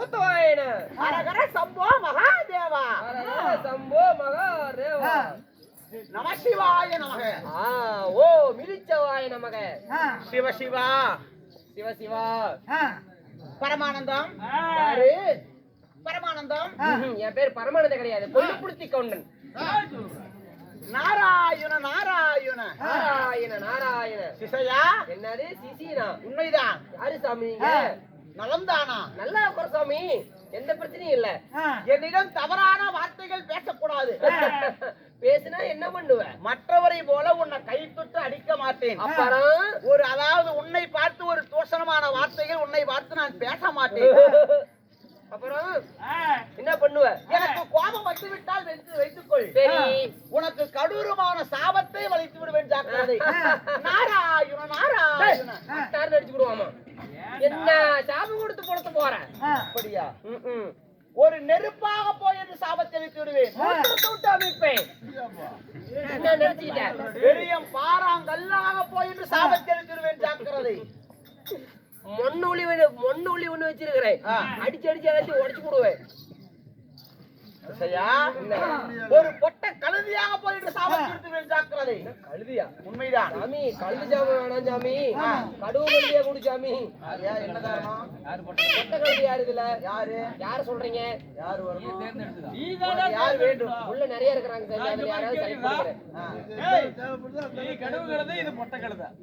பூத்தவாயன ஹரஹர சம்போ மகாதேவா. ஹரஹர சம்போ மகாதேவா. நம சிவாய நமக. ஆ ஓ மிதிச்சவாய நமக. சிவ சிவா. சிவ சிவா. பரமானந்தம். யாரு? பரமானந்தம். என் பேர் பரமானந்த கிடையாது. பொல்லுப்புடுத்தி கவுண்டன். நாராயண நாராயண. நாராயண நாராயண. சிசையா? என்னது? சிசினா. உண்மைதான். யாரு சாமி நலம்தானா? நல்லா இருக்கிற எந்த பிரச்சனையும் இல்ல. என்னிடம் தவறான வார்த்தைகள் பேசக்கூடாது. பேசுனா என்ன பண்ணுவ? மற்றவரை போல உன்னை கை தொட்டு அடிக்க மாட்டேன். அப்புறம்? ஒரு அதாவது உன்னை பார்த்து ஒரு தோஷணமான வார்த்தைகள் உன்னை பார்த்து நான் பேச மாட்டேன். அப்புறம்? என்ன பண்ணுவ? எனக்கு கோபம் வந்து விட்டால் வைத்து வைத்துக்கொள் சரி உனக்கு கடூரமான சாபத்தை வளைத்து விடுவேன் ஜாக்கிரதை நாராயண நாராயண. அடிச்சு விடுவாமா என்ன சாபம் கொடுத்து பொழத்து போறேன். அப்படியா. ஒரு நெருப்பாக போய் என்று சாபத்தை வைத்து விடுவேன் விட்டு அமைப்பேன். என்ன நினைச்சுக்கிட்டேன் பெரிய பாறாங்கல்லாக போய் என்று சாபத்தை வைத்து விடுவேன் ஜாக்கிரதை. மண்ணு உளி ஒண்ணு- வச்சிருக்கிறேன். அடிச்சு அடிச்சு எல்லாத்தையும் உடைச்சு போடுவேன். ஒரு பொட்ட கழுதியாக போய் என்று சாபத்தை வைத்து விடுவேன் ஜாக்கிரதை கழுதியா? உண்மைதான். சாமி கழுது ஜாம வேணாம் சாமி. கடுவு கழுதியா குடி சாமி. என்ன காரணம் பொட்ட? கழுதி யாரு இதுல? யாரு? யார சொல்றீங்க? யாரு வரணும்? உனக்கு யார் வேண்டும்? உள்ள நிறைய இருக்கிறாங்க அதுல யாராவது செலக்ட் பண்ணுறேன்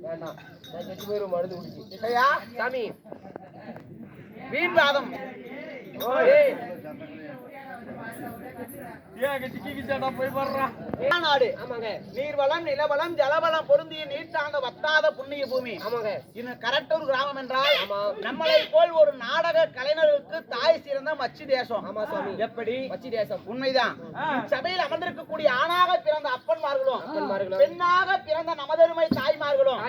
வேண்டாம். நான் செத்து போயிரும் மருந்து குடிச்சு. சாமி. வீண் வாதம். ஏய், நாடு ஆமாங்க. நீர்வளம் நிலவளம் ஜலவளம் பொருந்திய நீர்த்தாங்க வத்தாத புண்ணிய பூமி. ஆமாங்க. இது கரட்டூர் கிராமம் என்றால். நம்மளை போல் ஒரு நாடக கலைஞர்களுக்கு தாய் சிறந்த மச்சி தேசம். ஆமா சாமி. எப்படி? வச்சி தேசம். உண்மைதான். சபையில் அமர்ந்திருக்கக்கூடிய ஆணாக பிறந்த அப்பன்மார்களும். பெண்ணாக பிறந்த நமதருமை தாய்மார்களும்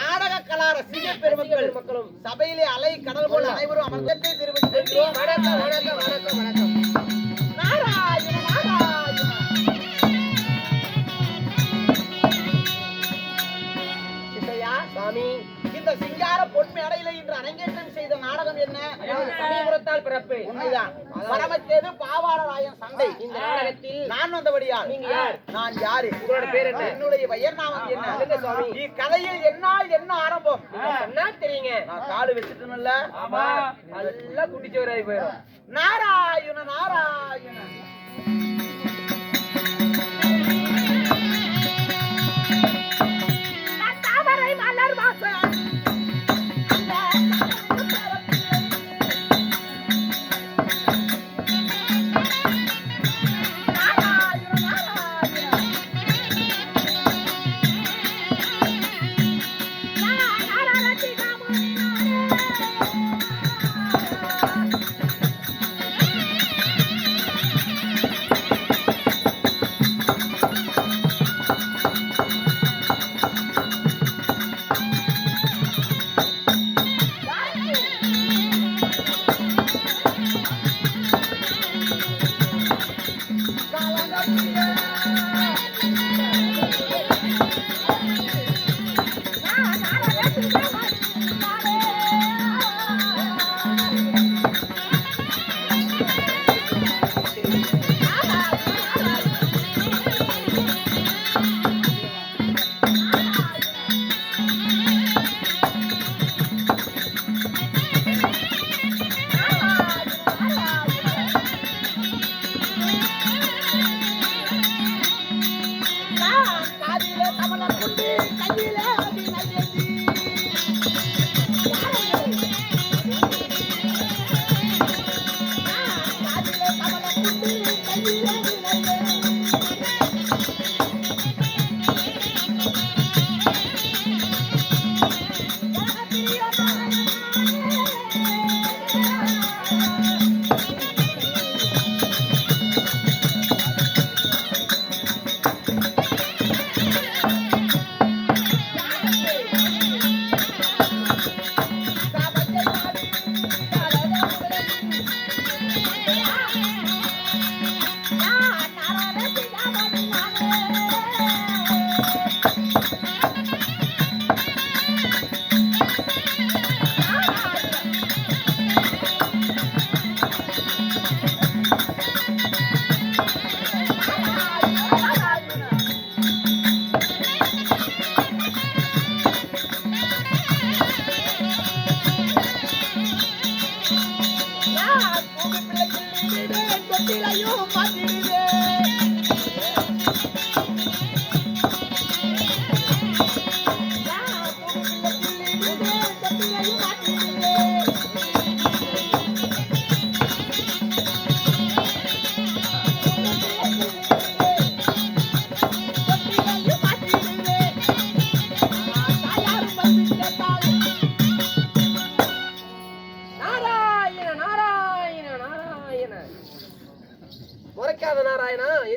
நாடக கலா ரசிக பெருமக்கள் மக்களும் சபையிலே அலை கடல் போல் அனைவரும் அமர்ந்தத்தை திரும்பி வணக்கம் வணக்கம் வணக்கம் வணக்கம். இந்த சிங்கார பொன் மேடையில இன்று அரங்கேற்றம் செய்த நாடகம் என்ன? சமயபுரத்தால் பிறப்பு. உண்மைதான். பரமத்தேது பாவாடராயன் சண்டை இந்த நாடகத்தில் நான் வந்தபடியால் நீங்க யார்? நான் யாரு? உங்களோட பேர் என்ன? என்னுடைய பெயர் நாமம் என்ன? சுவாமி. இக்கதையில் என்னால் என்ன ஆரம்பம்? சொன்னா தெரியுங்க. நான் காடு வச்சுட்டேன்ல. ஆமா. எல்லாம் குட்டிச்சவராகி போயிடும். நாராயண நாராயண. மலர் வாசம்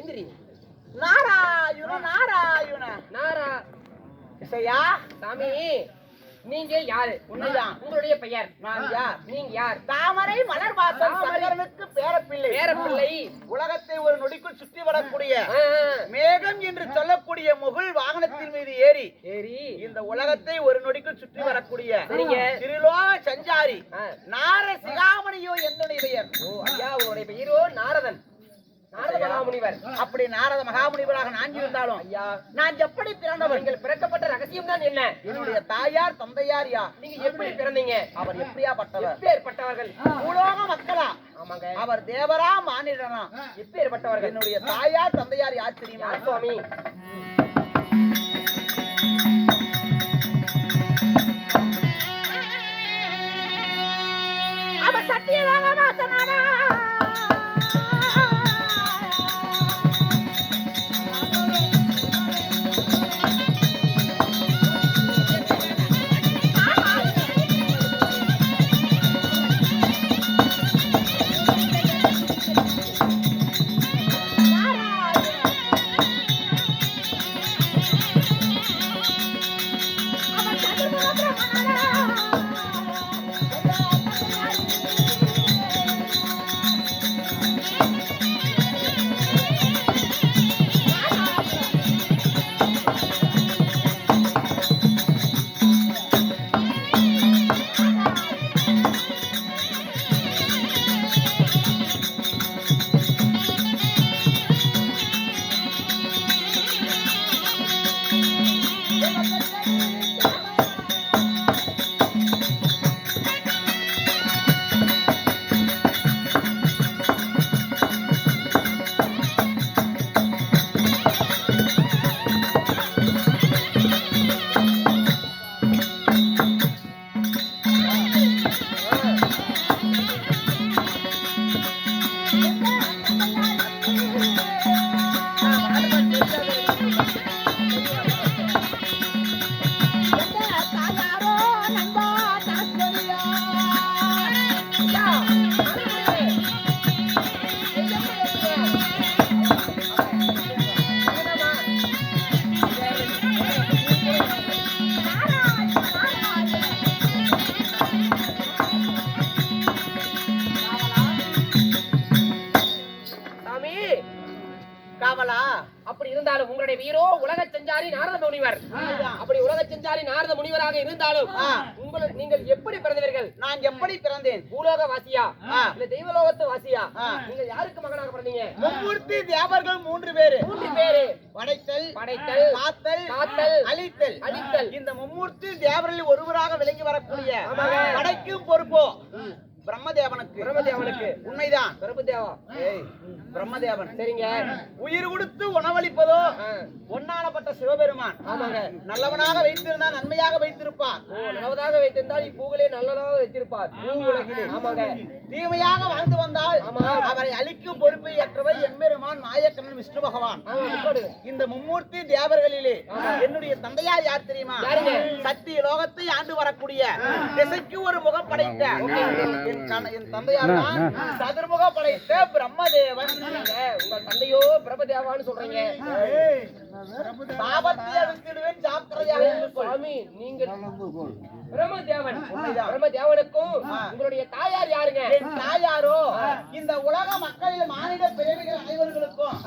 எந்திரி நாராயண நாராயண நாரா இசையா சாமி நீங்க யாரு உண்மைதான். உங்களுடைய பெயர் நான் யார் நீங்க யார் தாமரை மலர் வாசல். சங்கரனுக்கு பேரப்பிள்ளை பேரப்பிள்ளை உலகத்தை ஒரு நொடிக்குள் சுற்றி வரக்கூடிய மேகம் என்று சொல்லக்கூடிய முகில் வாகனத்தின் மீது ஏறி சரி இந்த உலகத்தை ஒரு நொடிக்குள் சுற்றி வரக்கூடிய. திருலோக சஞ்சாரி. நார சிகாமணியோ என்னுடைய பெயர் ஓ ஐயா உங்களுடைய பெயரோ நாரதன் நாரத மகாமுனிவர். அப்படி நாரத மகாமுனிவராக நான் இருந்தாலும் ஐயா. நான் எப்படி பிறந்தவன் நீங்கள் பிறக்கப்பட்ட ரகசியம் தான் என்ன? என்னுடைய தாயார் தந்தையார் யார் நீங்க எப்படி பிறந்தீங்க? அவர் எப்படியாப்பட்டவர்? எப்பேற்பட்டவர்கள்? பூலோக மக்களா? ஆமாங்க. அவர் தேவரா மானிடனா? எப்பேற்பட்டவர்கள்? என்னுடைய தாயார் தந்தையார் யார் தெரியுமா? சுவாமி? அவர் சத்தியலோக பூலோக வாசியா. இல்ல தெய்வலோகத்து வாசியா ஆ. நீங்கள் யாருக்கு மகனாக பிறந்தீங்க? மும்மூர்த்தி தேவர்கள் மூன்று பேரு. மூன்று பேரு. படைத்தல் படைத்தல் காத்தல் காத்தல் அழித்தல். அழித்தல். இந்த மும்மூர்த்தி தேவரில் ஒருவராக விளங்கி வரக்கூடிய. படைக்கும் பொறுப்போ? பிரம்மதேவனுக்கு. பிரம்மதேவனுக்கு. உண்மைதான். பிரபுதேவா ஏய், பிரம்மதேவன். சரிங்க. உயிர் கொடுத்து உணவளிப்பதோ. ஒன்னானப்பட்ட சிவபெருமான். ஆமாங்க. நல்லவனாக வைத்திருந்தால் நன்மையாக வைத்திருப்பார். ஓ நல்லவதாக வைத்திருந்தால் இப்பூகளே நல்லதாக வைத்திருப்பார். ஆமாங்க. தீமையாக வாழ்ந்து வந்தால். அவரை அழிக்கும் பொறுப்பை ஏற்றவர் எம்பெருமான் நாயக்கண்ணன் விஷ்ணு பகவான். இந்த மும்மூர்த்தி தேவர்களிலே என்னுடைய தந்தையார் யார் தெரியுமா? யாருங்க? சக்தி லோகத்தை ஆண்டு வரக்கூடிய திசைக்கு ஒரு முகம் படைத்த என் தந்தையார் சதுர்முக படைத்த பிரம்மதேவன். உங்க தந்தையோ பிரபதேவான்னு சொல்றீங்க. சாபத்தை அழித்திடுவேன் ஜாக்கிரதையாக இருந்து கொள். சுவாமி நீங்கள் பிரம்மதேவன். உண்மைதான். பிரம்மதேவனுக்கும் ஆ. உங்களுடைய தாயார் யாருங்க? என் தாயாரோ இந்த உலக மக்களில் மானிட பிறவிகள் அனைவர்களுக்கும்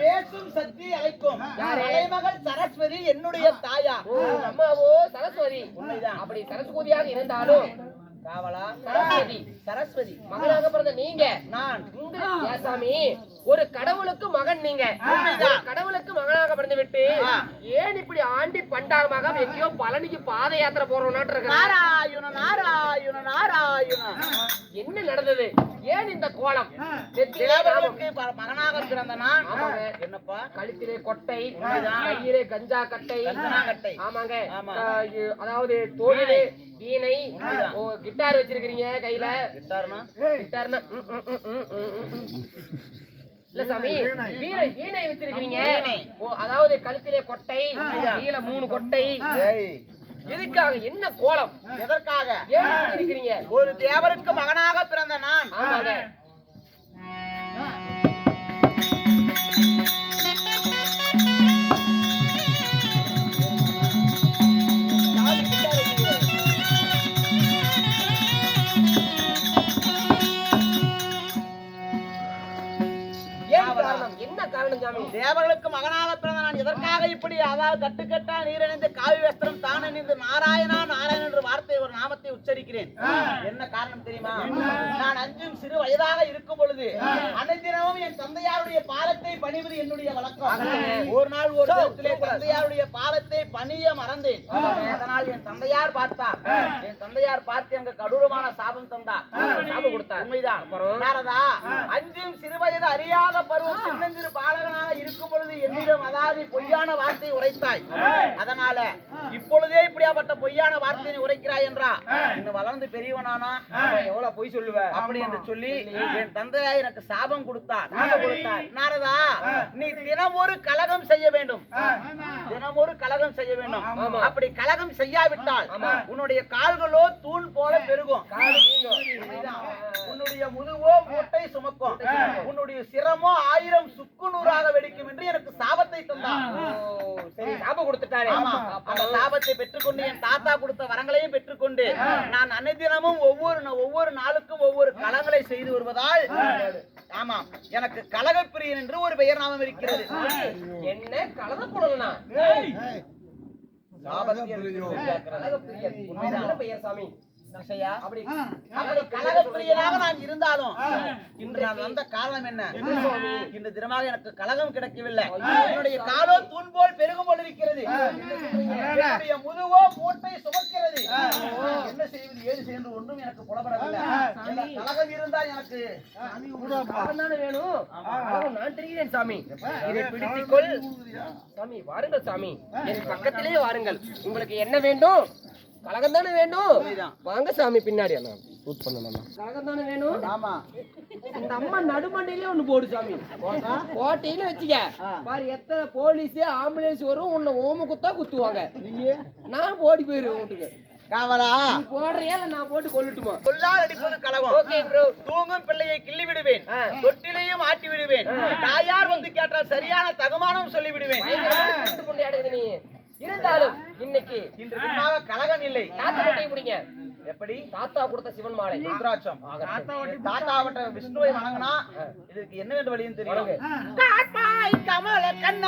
பேசும் சக்தி அழைக்கும்? தலைமகள் சரஸ்வதி என்னுடைய தாயார். அம்மாவோ சரஸ்வதி. உண்மைதான். அப்படி சரஸ்வதியாக இருந்தாலும் காவலா? சரஸ்வதி. சரஸ்வதி. மகனாக பிறந்த நீங்க. நான். சாமி ஒரு கடவுளுக்கு மகன் நீங்க. கடவுளுக்கு மகனாக பிறந்து விட்டு ஏன் இப்படி ஆண்டி பண்டாரமாக எங்கேயோ பழனிக்கு பாத யாத்திரை போறோம்னாட்டு இருக்க நாராயண நாராயண. என்ன நடந்தது? ஏன் இந்த கோலம்? மகனாக பிறந்த நான். என்னப்பா? கழுத்திலே கொட்டை கையிலே கஞ்சா கட்டை. கஞ்சனாங்கட்டை. ஆமாங்க. அதாவது தோழிலே வீணை. ஓ, கிட்டார் வச்சிருக்கிறீங்க கையில? கிட்டார்னா? ம். இல்ல சாமி வீணை. வீணை வச்சிருக்கிறீங்க. ஓ, அதாவது கழுத்திலே கொட்டை கீழே மூணு கொட்டை. ஏய், எதுக்காக? என்ன கோலம்? எதற்காக? இருக்கிறீங்க ஒரு தேவருக்கு மகனாக பிறந்த நான். என்ன காரணம் தேவர்களுக்கு மகனாக பிறந்த நான் எதற்காக இப்படி அதாவது கட்டுக்கட்டா நீரணிந்து காவி வஸ்திரம் தான் அணிந்து நாராயணா நாமத்தை உச்சரிக்கிறேன். என்ன காரணம் தெரியுமா? நான் அஞ்சும் சிறு வயதாக இருக்கும் பொழுது அனைத்தினமும் என் தந்தையாருடைய பாலத்தை பணிவது என்னுடைய வழக்கம். ஒரு நாள் ஒரு நேரத்திலே தந்தையாருடைய பாலத்தை பணிய மறந்தேன். அதனால் என் தந்தையார் பார்த்தார். என் தந்தையார் பார்த்து எனக்கு கடூரமான சாபம் தந்தார். சாபம் கொடுத்தார். உண்மைதான் நாரதா அஞ்சும் சிறுவயது அறியாத பருவம் சின்னஞ்சிறு பாலகனாக இருக்கும் பொழுது என்னிடம் அதாவது பொய்யான வார்த்தை உரைத்தாய். அதனால இப்பொழுதே இப்படியாப்பட்ட பொய்யான வார்த்தையை உரைக்கிறாய் என்றா இன்னும் வளர்ந்து பெரியவனானா எவ்வளவு பொய் சொல்லுவ? அப்படி என்று சொல்லி என் தந்தையார் எனக்கு சாபம் கொடுத்தார். கொடுத்தார் நாரதா நீ தினம் ஒரு கலகம் செய்ய வேண்டும். தினம் ஒரு கலகம் செய்ய வேண்டும். அப்படி கலகம் செய்யாவிட்டால் உன்னுடைய கால்களோ தூண் போல பெருகும். உன்னுடைய முதுவோ மூட்டை சுமக்கும். உன்னுடைய சிரமோ ஆயிரம் சுக்கு நூறாக வெடிக்கும் என்று எனக்கு சாபத்தை தந்தார் சரி. சாபம் கொடுத்துட்டாரு. அந்த சாபத்தை பெற்றுக்கொண்டு என் தாத்தா கொடுத்த வரங்களையும் பெற்றுக்கொண்டு நான் அன்னைதினமும் ஒவ்வொரு ஒவ்வொரு நாளுக்கும் ஒவ்வொரு களங்களை செய்து வருவதால் ஆமா எனக்கு கலகப்பிரியன் என்று ஒரு பெயர் நாமம் இருக்கிறது. என்ன? உண்மைதான். பெயர் சாமி? கலகப்பிரியனாக நான் இருந்தாலும் இன்று நான் வந்த காரணம் என்ன? இன்று தினமாக எனக்கு கலகம் கிடைக்கவில்லை. என்னுடைய காலோ தூண் போல் பெருகும் போல் இருக்கிறது என்னுடைய முதுவோ மூட்டை சுமக்கிறது என்ன செய்வது ஒன்றும் எனக்கு புலப்படவில்லை. இந்த கலகம் இருந்தால் எனக்கு தானே வேணும். நான் தெரிகிறேன் சாமி. இதை பிடித்துக்கொள். சாமி வாருங்கள் சாமி. என் பக்கத்திலே வாருங்கள். உங்களுக்கு என்ன வேண்டும்? கலகம் தானே வேணும்? வாங்க சாமி பின்னாடி. அண்ணா ஷூட் பண்ணணும் கலகம் தானே வேணும்? ஆமா. இந்த அம்மா நடுமண்டையிலே ஒண்ணு போடு சாமி. கோட்டையில வச்சுக்க. பாரு எத்தனை போலீஸ் ஆம்புலன்ஸ் வரும் உன்னை ஓம குத்தா குத்துவாங்க. நான் ஓடி போயிருவேன் வீட்டுக்கு காவலா? நீ போடுறியா இல்ல நான் போட்டு கொல்லட்டுமா? சொல்லால் அடிப்பது கலகம். ஓகே ப்ரோ தூங்கும் பிள்ளையை கிள்ளி விடுவேன் தொட்டிலையும் ஆட்டி விடுவேன் தாயார் வந்து கேட்டால் சரியான தகுமானம் சொல்லி விடுவேன் நீ? இருந்தாலும் இன்னைக்கு இன்று கலகம் இல்லை. தாத்தா கொட்டையை பிடிங்க எப்படி? தாத்தா கொடுத்த சிவன் மாலை. ருத்ராட்சம். தாத்தாவட்ட விஷ்ணுவை வணங்கினா இதுக்கு என்ன வேண்டு வழியும் தெரியும்? கமல கண்ணா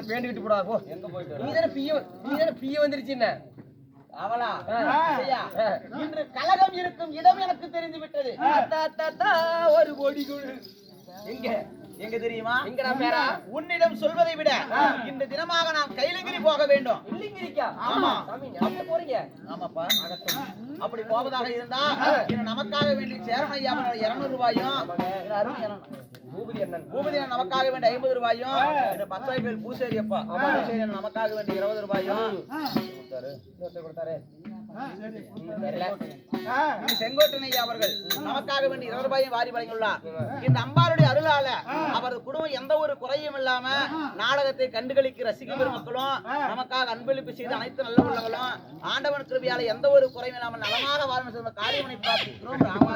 இங்க பேண்டிக்கிட்டு போடா போ. எங்க போயிட்டு நீ தானே பிய நீ தானே பிய வந்துருச்சு என்ன? அவளா? இன்று கலகம் இருக்கும் இடம் எனக்கு தெரிந்து விட்டது. ஒரு கோடி எங்க? எங்க தெரியுமா? எங்கடா பேரா? உன்னிடம் சொல்வதை விட இந்த தினமாக நாம் கைலகிரி போக வேண்டும். இல்லிங்கிரிக்கா? ஆமா. சாமி ஞாபகம் போறீங்க. ஆமாப்பா. அப்படி போவதாக இருந்தா நமக்காக வேண்டி சேரணும் ஐயா இருநூறு ரூபாயும். பூபதி அண்ணன். பூபதி அண்ணன் நமக்காக வேண்டிய ஐம்பது ரூபாயும் பச்சை பேர் பூசேரி அப்பா பூசேரி நமக்காக வேண்டிய இருபது ரூபாயும். கொடுத்தாரு. அவர்கள் நமக்காக வேண்டிய இருபது ரூபாயும் வாரி வழங்கியுள்ளார். இந்த அம்பாளுடைய அருளால அவரது குடும்பம் எந்த ஒரு குறையும் இல்லாம நாடகத்தை கண்டுகளிக்க ரசிக பெருமக்களும் நமக்காக அன்பளிப்பு செய்த அனைத்து நல்ல உள்ளவர்களும் ஆண்டவன் கிருபியால எந்த ஒரு குறையும் இல்லாமல் நலமாக வாழணும் காரியமனை பிரார்த்திக்கிறோம் ராமா